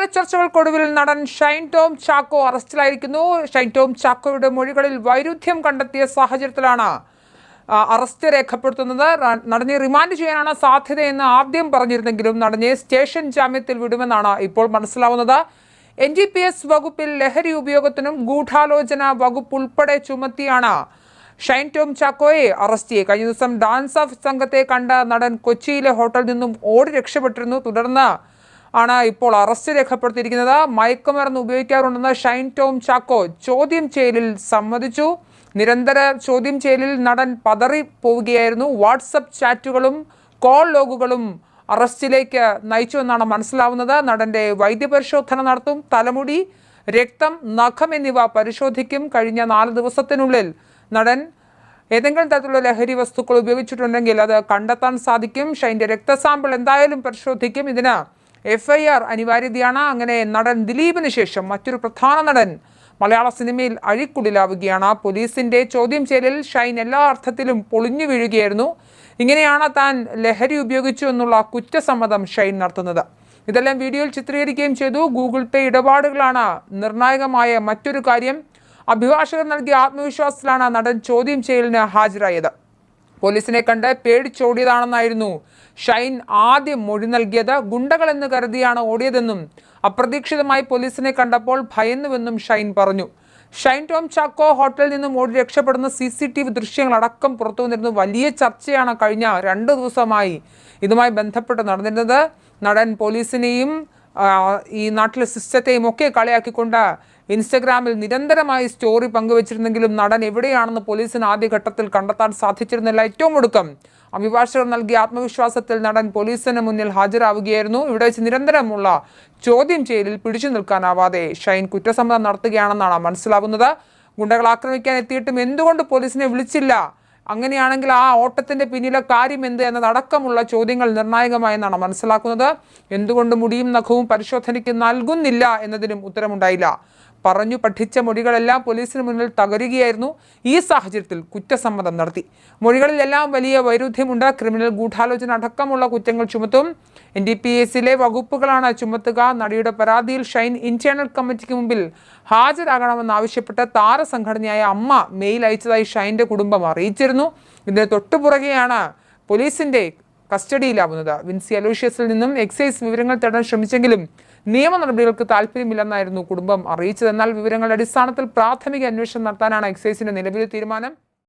ഏറെ ചർച്ചകൾക്കൊടുവിൽ നടൻ ഷൈൻ ടോം ചാക്കോ അറസ്റ്റിലായിരിക്കുന്നു. ഷൈൻ ടോം ചാക്കോയുടെ മൊഴികളിൽ വൈരുദ്ധ്യം കണ്ടെത്തിയ സാഹചര്യത്തിലാണ് അറസ്റ്റ് രേഖപ്പെടുത്തുന്നത്. നടനെ റിമാൻഡ് ചെയ്യാനാണ് സാധ്യതയെന്ന് ആദ്യം പറഞ്ഞിരുന്നെങ്കിലും നടനെ സ്റ്റേഷൻ ജാമ്യത്തിൽ വിടുമെന്നാണ് ഇപ്പോൾ മനസ്സിലാവുന്നത്. എൻ ജി പി എസ് വകുപ്പിൽ ലഹരി ഉപയോഗത്തിനും ഗൂഢാലോചന വകുപ്പ് ഉൾപ്പെടെ ചുമത്തിയാണ് ഷൈൻ ടോം ചാക്കോയെ അറസ്റ്റ് ചെയ്ത് കഴിഞ്ഞ ദിവസം ഡാൻസ് ഓഫ് സംഘത്തെ കണ്ട നടൻ കൊച്ചിയിലെ ഹോട്ടലിൽ നിന്നും ഓടി രക്ഷപ്പെട്ടിരുന്നു. തുടർന്ന് ആണ് ഇപ്പോൾ അറസ്റ്റ് രേഖപ്പെടുത്തിയിരിക്കുന്നത്. മയക്കുമരുന്ന് ഉപയോഗിക്കാറുണ്ടെന്ന് ഷൈൻ ടോം ചാക്കോ ചോദ്യം ചെയ്യലിൽ സമ്മതിച്ചു. നിരന്തര ചോദ്യം ചെയ്യലിൽ നടൻ പതറി പോവുകയായിരുന്നു. വാട്സപ്പ് ചാറ്റുകളും കോൾ ലോഗുകളും അറസ്റ്റിലേക്ക് നയിച്ചുവെന്നാണ് മനസ്സിലാവുന്നത്. നടന്റെ വൈദ്യപരിശോധന നടത്തും. തലമുടി രക്തം നഖം എന്നിവ പരിശോധിക്കും. കഴിഞ്ഞ നാല് ദിവസത്തിനുള്ളിൽ നടൻ ഏതെങ്കിലും തരത്തിലുള്ള ലഹരി വസ്തുക്കൾ ഉപയോഗിച്ചിട്ടുണ്ടെങ്കിൽ അത് കണ്ടെത്താൻ സാധിക്കും. ഷൈന്റെ രക്തസാമ്പിൾ എന്തായാലും പരിശോധിക്കും. ഇതിന് എഫ് ഐ ആർ അനിവാര്യതയാണ്. അങ്ങനെ നടൻ ദിലീപിന് ശേഷം മറ്റൊരു പ്രധാന നടൻ മലയാള സിനിമയിൽ അഴിക്കുള്ളിലാവുകയാണ്. പോലീസിന്റെ ചോദ്യം ചെയ്യലിൽ ഷൈൻ എല്ലാ അർത്ഥത്തിലും പൊളിഞ്ഞു വീഴുകയായിരുന്നു. ഇങ്ങനെയാണ് താൻ ലഹരി ഉപയോഗിച്ചു എന്നുള്ള കുറ്റസമ്മതം ഷൈൻ നടത്തുന്നത്. ഇതെല്ലാം വീഡിയോയിൽ ചിത്രീകരിക്കുകയും ചെയ്തു. ഗൂഗിൾ പേ ഇടപാടുകളാണ് നിർണായകമായ മറ്റൊരു കാര്യം. അഭിഭാഷകർ നൽകിയ ആത്മവിശ്വാസത്തിലാണ് നടൻ ചോദ്യം ചെയ്യലിന് ഹാജരായത്. പോലീസിനെ കണ്ട് പേടിച്ചോടിയതാണെന്നായിരുന്നു. ഷൈൻ ആദ്യം മൊഴി നൽകിയത് ഗുണ്ടകളെന്ന് കരുതിയാണ് ഓടിയതെന്നും അപ്രതീക്ഷിതമായി പോലീസിനെ കണ്ടപ്പോൾ ഭയന്നുവെന്നും ഷൈൻ പറഞ്ഞു. ഷൈൻ ടോം ചാക്കോ ഹോട്ടലിൽ നിന്നും ഓടി രക്ഷപ്പെടുന്ന സി സി ടി വി ദൃശ്യങ്ങളടക്കം പുറത്തു വന്നിരുന്നു. വലിയ ചർച്ചയാണ് കഴിഞ്ഞ രണ്ട് ദിവസമായി ഇതുമായി ബന്ധപ്പെട്ട് നടന്നിരുന്നത്. നടൻ പോലീസിനെയും ഈ നാട്ടിലെ സിസ്റ്റത്തെയും ഒക്കെ കളിയാക്കിക്കൊണ്ട് ഇൻസ്റ്റഗ്രാമിൽ നിരന്തരമായി സ്റ്റോറി പങ്കുവച്ചിരുന്നെങ്കിലും നടൻ എവിടെയാണെന്ന് പോലീസിന് ആദ്യഘട്ടത്തിൽ കണ്ടെത്താൻ സാധിച്ചിരുന്നില്ല. ഏറ്റവും ഒടുക്കം അഭിഭാഷകർ നൽകിയ ആത്മവിശ്വാസത്തിൽ നടൻ പോലീസിന് മുന്നിൽ ഹാജരാവുകയായിരുന്നു. ഇവിടെ വെച്ച് നിരന്തരമുള്ള ചോദ്യം ചെയ്യലിൽ പിടിച്ചു നിൽക്കാനാവാതെ ഷൈൻ കുറ്റസമ്മതം നടത്തുകയാണെന്നാണ് മനസ്സിലാവുന്നത്. ഗുണ്ടകൾ ആക്രമിക്കാൻ എത്തിയിട്ടും എന്തുകൊണ്ട് പോലീസിനെ വിളിച്ചില്ല? അങ്ങനെയാണെങ്കിൽ ആ ഓട്ടത്തിന്റെ പിന്നിലെ കാര്യം എന്ത് എന്നതടക്കമുള്ള ചോദ്യങ്ങൾ നിർണായകമായെന്നാണ് മനസ്സിലാക്കുന്നത്. എന്തുകൊണ്ട് മുടിയും നഖവും പരിശോധനയ്ക്ക് നൽകുന്നില്ല എന്നതിനും ഉത്തരമുണ്ടായില്ല. പറഞ്ഞു പഠിച്ച മൊഴികളെല്ലാം പോലീസിന് മുന്നിൽ തകരുകയായിരുന്നു. ഈ സാഹചര്യത്തിൽ കുറ്റസമ്മതം നടത്തി. മൊഴികളിലെല്ലാം വലിയ വൈരുദ്ധ്യമുണ്ട്. ക്രിമിനൽ ഗൂഢാലോചന അടക്കമുള്ള കുറ്റങ്ങൾ ചുമത്തും. എൻ ഡി പി എസിലെ വകുപ്പുകളാണ് ചുമത്തുക. നടിയുടെ പരാതിയിൽ ഷൈൻ ഇന്റേണൽ കമ്മിറ്റിക്ക് മുമ്പിൽ ഹാജരാകണമെന്നാവശ്യപ്പെട്ട് താരസംഘടനയായ അമ്മ മെയിൽ അയച്ചതായി ഷൈന്റെ കുടുംബം അറിയിച്ചിരുന്നു. ഇതിന് തൊട്ടുപുറകെയാണ് പോലീസിന്റെ കസ്റ്റഡിയിലാവുന്നത്. വിൻസി അലോഷ്യസിൽ നിന്നും എക്സൈസ് വിവരങ്ങൾ തേടാൻ ശ്രമിച്ചെങ്കിലും നിയമ നടപടികൾക്ക് താല്പര്യമില്ലെന്നായിരുന്നു കുടുംബം അറിയിച്ചത്. എന്നാൽ വിവരങ്ങളുടെ അടിസ്ഥാനത്തിൽ പ്രാഥമിക അന്വേഷണം നടത്താനാണ് എക്സൈസിന്റെ നിലവിലെ തീരുമാനം.